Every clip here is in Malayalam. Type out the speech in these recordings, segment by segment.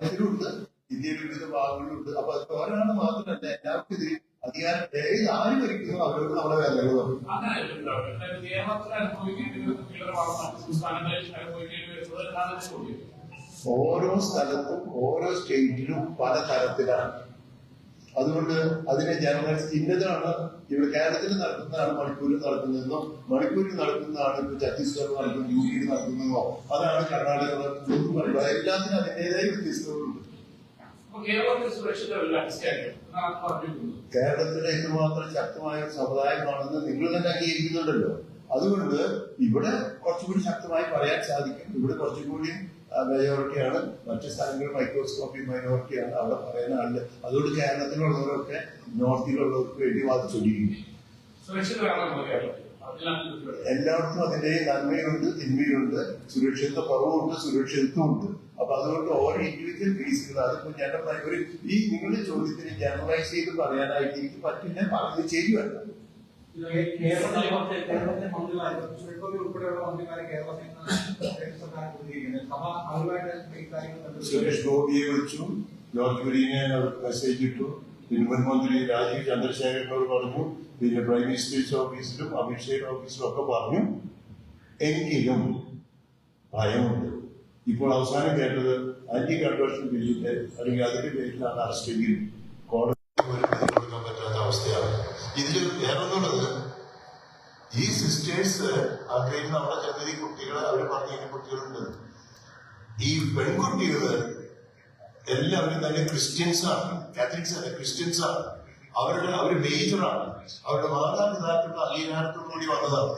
കേരളത്തിലുണ്ട് ഇന്ത്യയിൽ വിവിധ ഭാഗങ്ങളിലുണ്ട്. അപ്പൊ ഒരാൾ മാത്രമല്ല എല്ലാവർക്കും ഇതിൽ അധികാരം ഏത് ആര് ഭരിക്കുന്നു അവരോട് നമ്മളെ വേദനകളോ ഓരോ സ്ഥലത്തും ഓരോ സ്റ്റേറ്റിലും പല തരത്തിലാണ് അതുകൊണ്ട് അതിനെ ജനറലൈസ് ഇന്നതാണ് ഇവിടെ കേരളത്തിൽ നടക്കുന്നതാണ് മണിപ്പൂരിൽ നടക്കുന്നതെന്നോ മണിപ്പൂരിൽ നടക്കുന്നതാണ് ഇപ്പൊ ഛത്തീസ്ഗഡ് നടക്കുന്നത് യു പിയിൽ നടക്കുന്നതോ. അതാണ് കർണാടക നടക്കുന്നത് എല്ലാത്തിനും അതിന്റെതായ വ്യത്യസ്തതകളുണ്ട്. കേരളത്തിലെ ഇത്രമാത്രം ശക്തമായ ഒരു സമുദായമാണെന്ന് നിങ്ങൾ തന്നെ അംഗീകരിക്കുന്നുണ്ടല്ലോ. അതുകൊണ്ട് ഇവിടെ കുറച്ചുകൂടി ശക്തമായി പറയാൻ സാധിക്കും. ഇവിടെ കുറച്ചുകൂടി മെജോറിറ്റിയാണ് മറ്റു സ്ഥലങ്ങളിൽ മൈക്രോസ്കോപ്പി മൈനോറിറ്റിയാണ് അവിടെ പറയുന്ന ആളുകൾ അതുകൊണ്ട് കേരളത്തിലുള്ളവരൊക്കെ നോർത്തിലുള്ളവർക്ക് വേണ്ടി വരുന്നത്. എല്ലായിടത്തും അതിന്റെ നന്മയുണ്ട് തിന്മയുണ്ട്. സുരക്ഷിത കുറവുണ്ട് സുരക്ഷിതത്വമുണ്ട്. അപ്പൊ അതുകൊണ്ട് ഓരോ ഇൻഡിവിജ്വൽ കേസുകൾ അതിപ്പോ ജനറൽ ഒരു ഈ നിങ്ങളുടെ ചോദ്യത്തിന് ജനറലൈസ് ചെയ്ത് പറയാനായിട്ട് എനിക്ക് പറ്റില്ല. പറഞ്ഞ് ശരിയല്ല. കേരളത്തിലെ കേരളത്തിലെ മന്ത്രിമാര് ഗോപി ഉൾപ്പെടെയുള്ള മന്ത്രിമാരെ കേരളത്തിൽ നിന്ന് സർക്കാർ കൊണ്ടിരിക്കുന്നത് സഭ സുരേഷ് ഗോപിയെ വിളിച്ചു ജോർജ് കുര്യനെ മെസ്സേജ് ഇട്ടു പിന്നെ മുൻമന്ത്രി രാജീവ് ചന്ദ്രശേഖരനോട് പറഞ്ഞു പിന്നെ പ്രൈം മിനിസ്റ്റേഴ്സ് ഓഫീസിലും അമിത്ഷായുടെ ഓഫീസിലും ഒക്കെ പറഞ്ഞു. എങ്കിലും ഭയമുണ്ട്. ഇപ്പോൾ അവസാനം കേട്ടത് ആന്റി കൺവേർഷൻ ബില്ലിന്റെ അല്ലെങ്കിൽ അതിന്റെ പേരിലാണ് അറസ്റ്റെങ്കിൽ കോടതി പറ്റാത്ത അവസ്ഥയാണ്. ഇതിൽ വേറൊന്നുള്ളത് ഈ സിസ്റ്റേഴ്സ് ആഗ്രഹിക്കുന്ന നമ്മുടെ ചെറിയ കുട്ടികളെ അവർ പറഞ്ഞ കുട്ടികളുണ്ട്. ഈ പെൺകുട്ടികൾ എല്ലാവരും തന്നെ ക്രിസ്ത്യൻസ് ആണ്. കാത്തലിക്സ് അല്ല ക്രിസ്ത്യൻസ് ആണ്. അവരുടെ അവർ മേജറാണ് അവരുടെ മാതാപിതാക്കളുടെ അംഗീകാരത്തോടു കൂടി വന്നതാണ്.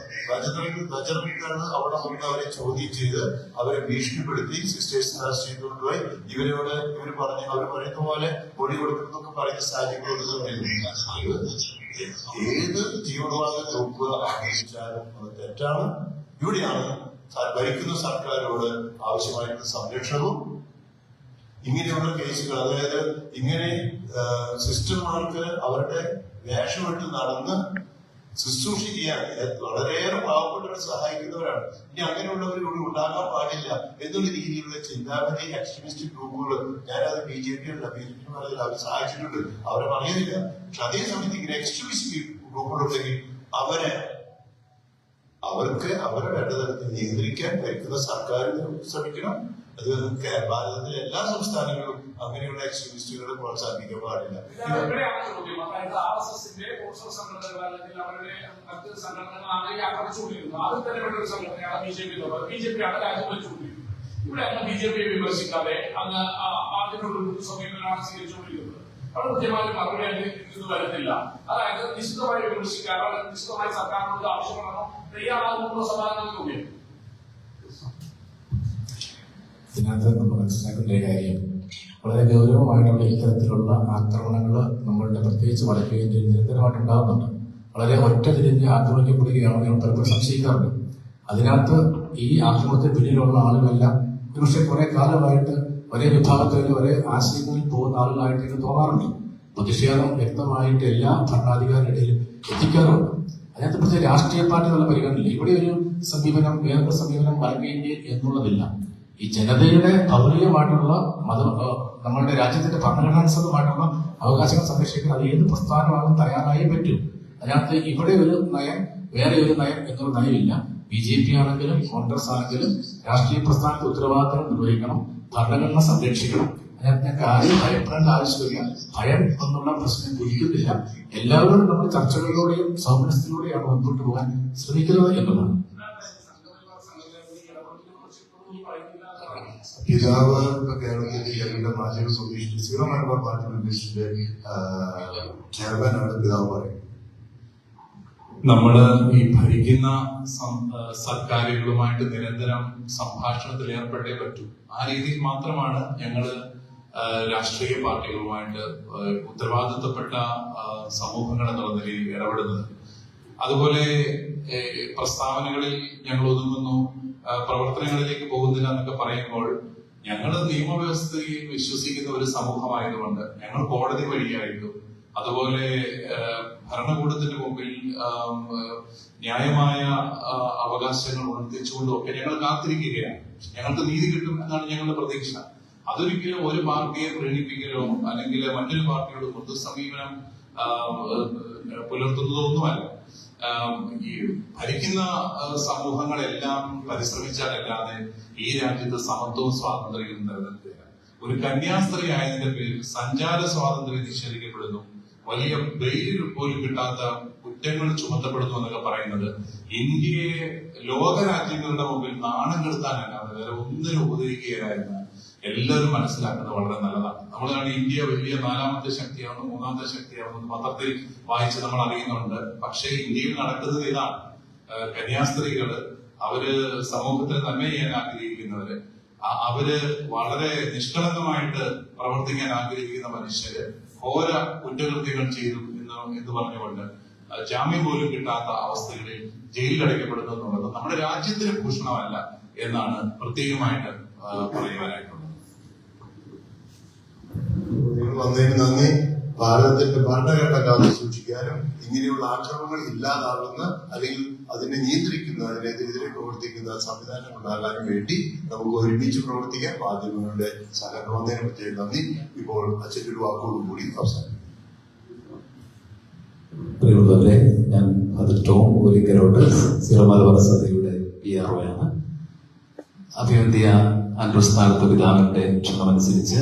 ബജറംഗാണ് അവിടെ കൊണ്ട് അവരെ ചോദ്യം ചെയ്ത് അവരെ ഭീഷണിപ്പെടുത്തി സിസ്റ്റേഴ്സ് അറസ്റ്റ് ചെയ്തുകൊണ്ടുപോയി. ഇവരോട് ഇവർ പറഞ്ഞു അവർ പറയുന്ന പോലെ മൊഴി കൊടുക്കുന്നൊക്കെ പറയുന്ന സാഹചര്യങ്ങളൊന്നും ഏത് തീവ്രവാദ ഗ്രൂപ്പ് അംഗീകരിച്ചാലും അത് തെറ്റാണ്. ഇവിടെയാണ് ഭരിക്കുന്ന സർക്കാരോട് ആവശ്യമായിട്ടുള്ള സംരക്ഷണവും ഇങ്ങനെയുള്ള കേസുകൾ അതായത് ഇങ്ങനെ സിസ്റ്റർമാർക്ക് അവരുടെ വേഷമിട്ട് നടന്ന് ശുശ്രൂഷ ചെയ്യാൻ വളരെയേറെ പാവപ്പെട്ടവരെ സഹായിക്കുന്നവരാണ്. ഇനി അങ്ങനെയുള്ളവരോട് ഉണ്ടാകാൻ പാടില്ല എന്നുള്ള രീതിയിലുള്ള ചിന്താഗതി എക്സ്ട്രീമിസ്റ്റ് ഗ്രൂപ്പുകൾ ഞാനത് ബി ജെ പി അല്ല ബി ജെ പി അവർ സഹായിച്ചിട്ടുണ്ട് അവരെ പറയുന്നില്ല പക്ഷെ അതേ സമയത്ത് ഇങ്ങനെ എക്സ്ട്രീമിസ്റ്റ് ഗ്രൂപ്പുകളുണ്ടെങ്കിൽ അവരെ അവർക്ക് അവരുടെ ഇടതലത്തിൽ നിയന്ത്രിക്കാൻ ഭരിക്കുന്ന സർക്കാർ ശ്രമിക്കണം. അത് ഭാരതത്തിലെ എല്ലാ സംസ്ഥാനങ്ങളും അങ്ങനെയുള്ള എക്സ്ട്രീമിസ്റ്റുകളെ പ്രോത്സാഹിപ്പിക്കാൻ പാടില്ല. പോസ്റ്റർ സംഘടനകൾ അല്ലെങ്കിൽ അവരുടെ മറ്റ് സംഘടനകളാണ് ഈ ആക്രമിച്ചുകൊണ്ടിരുന്നത് അതിൽ തന്നെ ഒരു സംഘടനയാണ് ബി ജെ പി എന്നുള്ളത് ബി ജെ പി ആണ് രാജ്യം ഭരിച്ചുകൊണ്ടിരിക്കുന്നത് ഇവിടെ അങ്ങ് ബി ജെ പിയെ വിമർശിക്കാതെ അങ്ങ് ആ- അതിനുള്ള ഒരു സമീപനമാണ് സ്വീകരിച്ചുകൊണ്ടിരിക്കുന്നത്. അവിടെ കൃത്യമായ ഒരു മറുപടി ഇത് വരുന്നില്ല അതായത് നിശ്ചിതമായി വിമർശിക്കാനോ അല്ലെങ്കിൽ നിശ്ചിതമായി സർക്കാരിനോട് ആവശ്യപ്പെടണോ. തയ്യാറാകുമ്പോൾ സമാധാനം ചോദ്യം ഇതിനകത്ത് നമ്മൾ കാര്യം വളരെ ഗൗരവമായിട്ടുള്ള ഇത്തരത്തിലുള്ള ആക്രമണങ്ങൾ നമ്മളുടെ പ്രത്യേകിച്ച് വടക്കേ ഇന്ത്യയിൽ നിരന്തരമായിട്ട് ഉണ്ടാകുന്നുണ്ട് വളരെ ഒറ്റ തിരിഞ്ഞ് ആക്രമിക്കപ്പെടുകയാണ് ഞാൻ പലപ്പോഴും സംശയിക്കാറുണ്ട്. അതിനകത്ത് ഈ ആക്രമണത്തിന് പിന്നിലുള്ള ആളുകളെല്ലാം ഒരുപക്ഷെ കുറെ കാലമായിട്ട് ഒരേ വിഭാഗത്തിൽ ഒരേ ആശയങ്ങളിൽ പോകുന്ന ആളുകളായിട്ട് എനിക്ക് തോന്നാറുണ്ട്. പ്രതിഷേധം വ്യക്തമായിട്ട് എല്ലാ ഭരണാധികാരികളിലും എത്തിക്കാറുണ്ട്. അതിനകത്ത് പ്രത്യേക രാഷ്ട്രീയ പാർട്ടികളുടെ പരിഗണനയില്ല. ഇവിടെ ഒരു സമീപനം വേറൊരു സമീപനം വടക്കേ ഇന്ത്യയിൽ എന്നുള്ളതില്ല. ഈ ജനതയുടെ ഭൗതികമായിട്ടുള്ള മത നമ്മളുടെ രാജ്യത്തിന്റെ ഭരണഘടനാനുസൃതമായിട്ടുള്ള അവകാശങ്ങൾ സംരക്ഷിക്കാൻ അത് ഏത് പ്രസ്ഥാനമാകും തയ്യാറായി പറ്റൂ. അതിനകത്ത് ഇവിടെ ഒരു നയം വേറെ ഒരു നയം എന്നൊരു നയമില്ല. ബി ജെ പി ആണെങ്കിലും കോൺഗ്രസ് ആണെങ്കിലും രാഷ്ട്രീയ പ്രസ്ഥാനത്തെ ഉത്തരവാദിത്തം നിർവഹിക്കണം ഭരണഘടന സംരക്ഷിക്കണം. അതിനകത്ത് ഞങ്ങൾക്ക് ആരെയും ഭയപ്പെടേണ്ട ആവശ്യമില്ല. ഭയം എന്നുള്ള പ്രശ്നം ഉദിക്കുന്നില്ല. എല്ലാവരും നമ്മൾ ചർച്ചകളിലൂടെയും സൗഹൃദത്തിലൂടെയാണ് മുൻപോട്ട് പോകാൻ ശ്രമിക്കുന്നത് എന്നുള്ളതാണ്. പിതാവ് ഇപ്പൊ കേരളത്തിന്റെ ഞങ്ങളുടെ മാധ്യമ സൊല്യൂഷൻ സീറോ മലബാർ പാർട്ടി മെമ്പേഴ്സിന്റെ ചെയർമാനാണ് പിതാവ് പറയുന്നത്. നമ്മൾ ഈ ഭരിക്കുന്ന സർക്കാരുകളുമായിട്ട് നിരന്തരം സംഭാഷണത്തിൽ ഏർപ്പെട്ടേ പറ്റൂ. ആ രീതിയിൽ മാത്രമാണ് ഞങ്ങൾ ആ, രാഷ്ട്രീയ പാർട്ടികളുമായിട്ട് ഉത്തരവാദിത്തപ്പെട്ട സമൂഹങ്ങൾ എന്നുള്ള നിലയിൽ ഇടപെടുന്നത്. അതുപോലെ പ്രസ്താവനകളിൽ ഞങ്ങൾ ഒതുങ്ങുന്നു. പ്രവർത്തനങ്ങളിലേക്ക് പോകുന്നില്ല എന്നൊക്കെ പറയുമ്പോൾ ഞങ്ങൾ നിയമവ്യവസ്ഥയിൽ വിശ്വസിക്കുന്ന ഒരു സമൂഹമായതുകൊണ്ട് ഞങ്ങൾ കോടതി വഴിയായിട്ടും അതുപോലെ ഭരണകൂടത്തിന്റെ മുമ്പിൽ ന്യായമായ അവകാശങ്ങൾ ഉണർത്തിച്ചുകൊണ്ടും ഒക്കെ ഞങ്ങൾ കാത്തിരിക്കുകയാണ്. ഞങ്ങൾക്ക് നീതി കിട്ടും എന്നാണ് ഞങ്ങളുടെ പ്രതീക്ഷ. അതൊരിക്കലും ഒരു പാർട്ടിയെ പ്രീണിപ്പിക്കലോ അല്ലെങ്കിൽ മറ്റൊരു പാർട്ടിയോട് പൊതു സമീപനം പുലർത്തുന്നതോ ഒന്നുമല്ല ഭരിക്കുന്ന സമൂഹങ്ങളെല്ലാം പരിശ്രമിച്ചാലല്ലാതെ ഈ രാജ്യത്ത് സമത്വവും സ്വാതന്ത്ര്യവും നിലനിർത്തില്ല ഒരു കന്യാസ്ത്രീ ആയതിന്റെ പേരിൽ സഞ്ചാര സ്വാതന്ത്ര്യം നിഷേധിക്കപ്പെടുന്നു. വലിയ ബെയിൽ പോലും കിട്ടാത്ത കുറ്റങ്ങൾ ചുമത്തപ്പെടുന്നു എന്നൊക്കെ പറയുന്നത് ഇന്ത്യയെ ലോക രാജ്യങ്ങളുടെ മുമ്പിൽ നാണം കെടുത്താനല്ലാതെ വേറെ ഒന്നിനും ഉപകരിക്കുകയായിരുന്നു എല്ലാവരും മനസ്സിലാക്കുന്നത് വളരെ നല്ലതാണ്. നമ്മളാണ് ഇന്ത്യ വലിയ നാലാമത്തെ ശക്തിയാവുന്നു മൂന്നാമത്തെ ശക്തിയാവുന്നു പത്രത്തിൽ വായിച്ച് നമ്മൾ അറിയുന്നുണ്ട്. പക്ഷേ ഇന്ത്യയിൽ നടക്കുന്നത് ഇതാണ്. കന്യാസ്ത്രീകൾ അവർ സമൂഹത്തിന് നന്മ ചെയ്യാൻ ആഗ്രഹിക്കുന്നവര് അവർ വളരെ നിഷ്കളങ്കമായിട്ട് പ്രവർത്തിക്കാൻ ആഗ്രഹിക്കുന്ന മനുഷ്യര് ഘോര കുറ്റകൃത്യങ്ങൾ ചെയ്തു എന്ന് എന്ന് പറഞ്ഞുകൊണ്ട് ജാമ്യം പോലും കിട്ടാത്ത അവസ്ഥകളിൽ ജയിലിൽ അടയ്ക്കപ്പെടുന്നു എന്നുള്ളത് നമ്മുടെ രാജ്യത്തിന് ഭൂഷണമല്ല എന്നാണ് പ്രത്യേകമായിട്ട് ആഹ് പറയുവാനായിട്ടുള്ളത് നിങ്ങൾ വന്നതിന് നന്ദി. ഭാരതത്തിന്റെ ഭരണഘടന കാത്തു സൂക്ഷിക്കാനും ഇങ്ങനെയുള്ള ആക്രമണങ്ങൾ ഇല്ലാതാവുന്ന അല്ലെങ്കിൽ അതിനെ നിയന്ത്രിക്കുന്ന അതിനെതിരെ പ്രവർത്തിക്കുന്ന സംവിധാനം ഉണ്ടാകാനും വേണ്ടി നമുക്ക് ഒരുമിച്ച് പ്രവർത്തിക്കാൻ മാധ്യമങ്ങളുടെ സഹകരണം വന്നതിനെ പറ്റി നന്ദി. ഇപ്പോൾ അച്ഛന്റെ ഒരു വാക്കോടുകൂടി അവസാനം പ്രിയമുള്ളവരെ ഞാൻ അത് ടോം ഒരിക്കലോട്ട് സീറോ സഭയുടെ പി ആർ ആണ് അഭിവന്ധ്യ അനുസ്ഥാനത്ത് പിതാവിന്റെ ക്ഷണമനുസരിച്ച്